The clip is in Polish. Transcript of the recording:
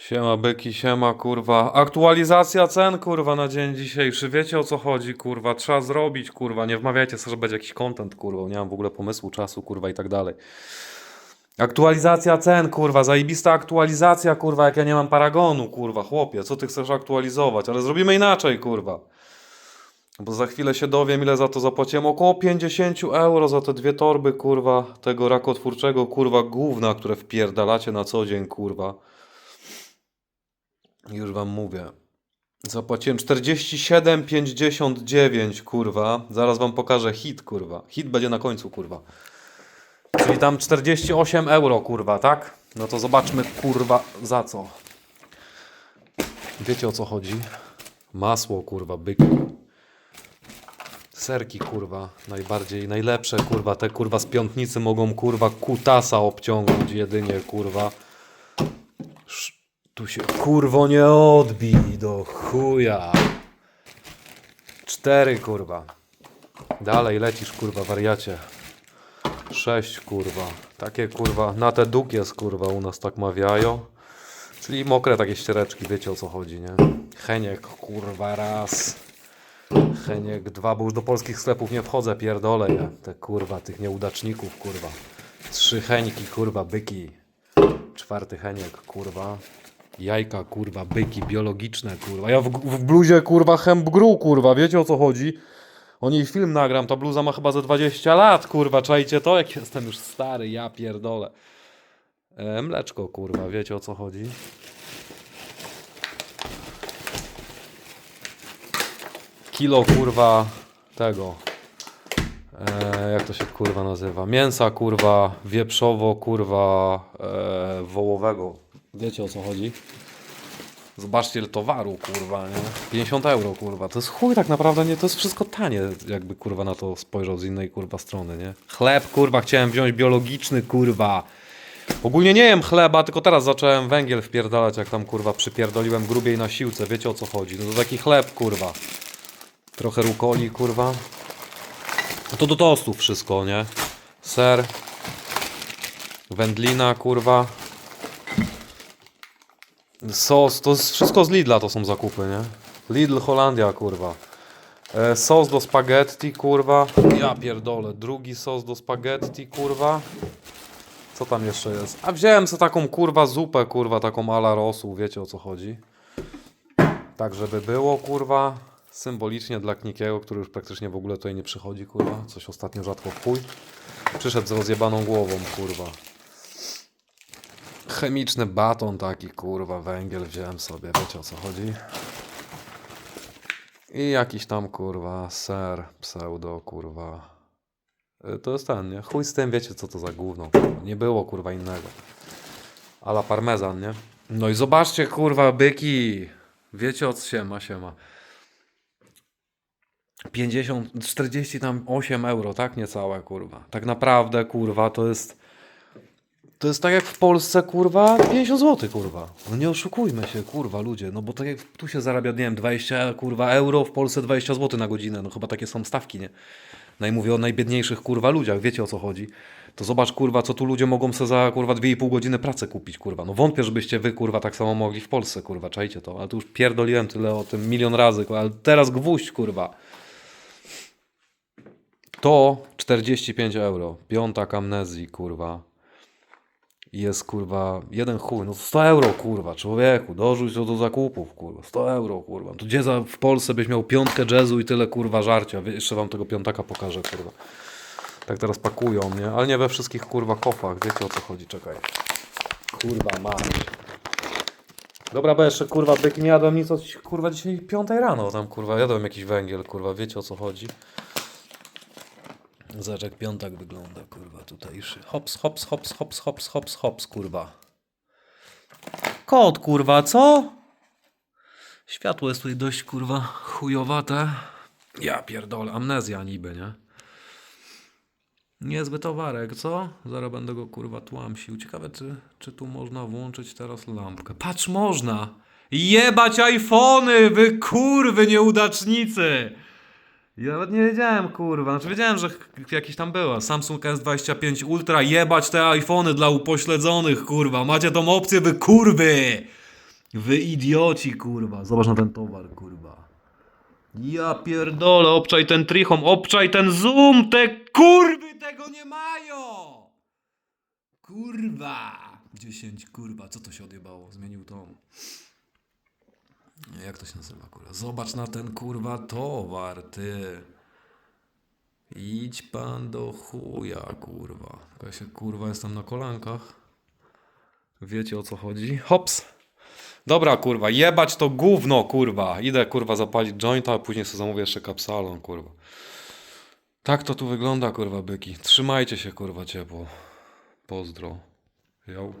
Siema byki, siema kurwa. Aktualizacja cen kurwa na dzień dzisiejszy. Wiecie o co chodzi kurwa? Trzeba zrobić kurwa. Nie wmawiajcie sobie, że będzie jakiś content kurwa. Nie mam w ogóle pomysłu, czasu kurwa i tak dalej. Aktualizacja cen kurwa. Zajebista aktualizacja kurwa. Jak ja nie mam paragonu kurwa. Chłopie, co ty chcesz aktualizować? Ale zrobimy inaczej kurwa. Bo za chwilę się dowiem, ile za to zapłaciłem. Około 50 euro za te dwie torby, kurwa, tego rakotwórczego, kurwa, gówna, które wpierdalacie na co dzień, kurwa. Już wam mówię. Zapłaciłem 47,59, kurwa. Zaraz wam pokażę hit, kurwa. Hit będzie na końcu, kurwa. Czyli tam 48 euro, kurwa, tak? No to zobaczmy, kurwa, za co. Wiecie o co chodzi? Masło, kurwa, byki. Serki, kurwa, najbardziej, najlepsze, kurwa, te kurwa z piątnicy mogą, kurwa, kutasa obciągnąć jedynie, kurwa. Tu się, kurwo, nie odbij do chuja. Cztery, kurwa. Dalej lecisz, kurwa, wariacie. Sześć, kurwa. Takie, kurwa, na te duk jest, kurwa, u nas tak mawiają. Czyli mokre takie ściereczki, wiecie o co chodzi, nie? Heniek, kurwa, raz. Heniek 2, bo już do polskich sklepów nie wchodzę, pierdolę je. Te kurwa, tych nieudaczników, kurwa. Trzy Heniki, kurwa, byki. Czwarty Heniek, kurwa. Jajka, kurwa, byki, biologiczne, kurwa. Ja w, w bluzie, kurwa, hembgru, kurwa, wiecie o co chodzi? O niej film nagram, ta bluza ma chyba ze 20 lat, kurwa, czajcie to? Jak jestem już stary, ja pierdolę. E, mleczko, kurwa, wiecie o co chodzi? kilo kurwa tego. E, jak to się kurwa nazywa? Mięsa kurwa wieprzowo kurwa e, wołowego. Wiecie o co chodzi? Zobaczcie towaru kurwa, nie? 50 euro kurwa. To jest chuj tak naprawdę, nie? To jest wszystko tanie, jakby kurwa na to spojrzał z innej kurwa strony, nie? Chleb kurwa chciałem wziąć biologiczny kurwa. Ogólnie nie jem chleba, tylko teraz zacząłem węgiel wpierdalać, jak tam kurwa przypierdoliłem grubiej na siłce. Wiecie o co chodzi? No to taki chleb kurwa. Trochę rukoli, kurwa. No to do tostów wszystko, nie? Ser. Wędlina, kurwa. Sos, to jest wszystko z Lidla to są zakupy, nie? Lidl Holandia, kurwa. E, sos do spaghetti, kurwa. Ja pierdolę. Drugi sos do spaghetti, kurwa. Co tam jeszcze jest? A wziąłem sobie taką, kurwa, zupę, kurwa, taką ala rosół. Wiecie o co chodzi? Tak, żeby było, kurwa. Symbolicznie dla Knikiego, który już praktycznie w ogóle tutaj nie przychodzi, kurwa. Coś ostatnio rzadko w chuj. Przyszedł z rozjebaną głową, kurwa. Chemiczny baton taki, kurwa, węgiel wziąłem sobie, wiecie o co chodzi. I jakiś tam, kurwa, ser, pseudo, kurwa. Y, To jest ten, nie? Chuj z tym, wiecie co to za gówno, kurwa. Nie było, kurwa, innego. Ala parmezan, nie? No i zobaczcie, kurwa, byki. Wiecie o co się ma, się ma. 50, 40 tam 8 euro, tak? Niecałe, kurwa. Tak naprawdę, kurwa, to jest. To jest tak jak w Polsce, kurwa, 50 zł, kurwa. No nie oszukujmy się, kurwa, ludzie. No bo tak jak tu się zarabia, nie wiem, 20 kurwa euro, w Polsce 20 zł na godzinę. No chyba takie są stawki, nie? No i mówię o najbiedniejszych, kurwa, ludziach. Wiecie o co chodzi? To zobacz, kurwa, co tu ludzie mogą sobie za, kurwa, 2,5 godziny pracy kupić, kurwa. No wątpię, żebyście wy, kurwa, tak samo mogli w Polsce, kurwa. Czajcie to. Ale tu już pierdoliłem tyle o tym milion razy, kurwa. Ale teraz gwóźdź, kurwa. To 45 euro. Piątak amnezji, kurwa. Jest kurwa jeden chuj, no 100 euro kurwa, człowieku, dorzuć to do zakupów, kurwa, 100 euro kurwa. To gdzie za, w Polsce byś miał piątkę jazzu i tyle kurwa żarcia, jeszcze wam tego piątaka pokażę kurwa. Tak teraz pakują, nie? Ale nie we wszystkich kurwa kofach, wiecie o co chodzi, czekaj. Kurwa mać. Dobra, bo jeszcze kurwa byki nie jadłem nic od kurwa dzisiaj 5 rano tam kurwa, jadłem jakiś węgiel kurwa, wiecie o co chodzi. Zobacz jak piątak wygląda, kurwa, tutejszy. Hops, hops, hops, hops, hops, hops, hops, kurwa. Kot, kurwa, co? Światło jest tutaj dość, kurwa, chujowate. Ja pierdolę, amnezja niby, nie? Niezły towarek, co? Zaraz będę go, kurwa, tłamsił. Ciekawe, czy, czy tu można włączyć teraz lampkę. Patrz, można! Jebać iPhony, wy kurwy nieudacznicy! Ja nawet nie wiedziałem, kurwa. Znaczy wiedziałem, że jakiś tam była. Samsung S25 Ultra, jebać te iPhony dla upośledzonych, kurwa. Macie tą opcję, wy kurwy! Wy idioci, kurwa. Zobacz na ten towar, kurwa. Ja pierdolę, obczaj ten trichom, obczaj ten zoom, te kurwy tego nie mają! Kurwa! 10, kurwa, co to się odjebało? Zmienił tą. Jak to się nazywa, kurwa? Zobacz na ten, kurwa, towar, ty. Idź pan do chuja, kurwa. Ja się, kurwa, jestem na kolankach. Wiecie o co chodzi? Hops! Dobra, kurwa, jebać to gówno, kurwa. Idę, kurwa, zapalić jointa, a później sobie zamówię jeszcze kapsalon, kurwa. Tak to tu wygląda, kurwa, byki. Trzymajcie się, kurwa, ciepło. Pozdro. Yo.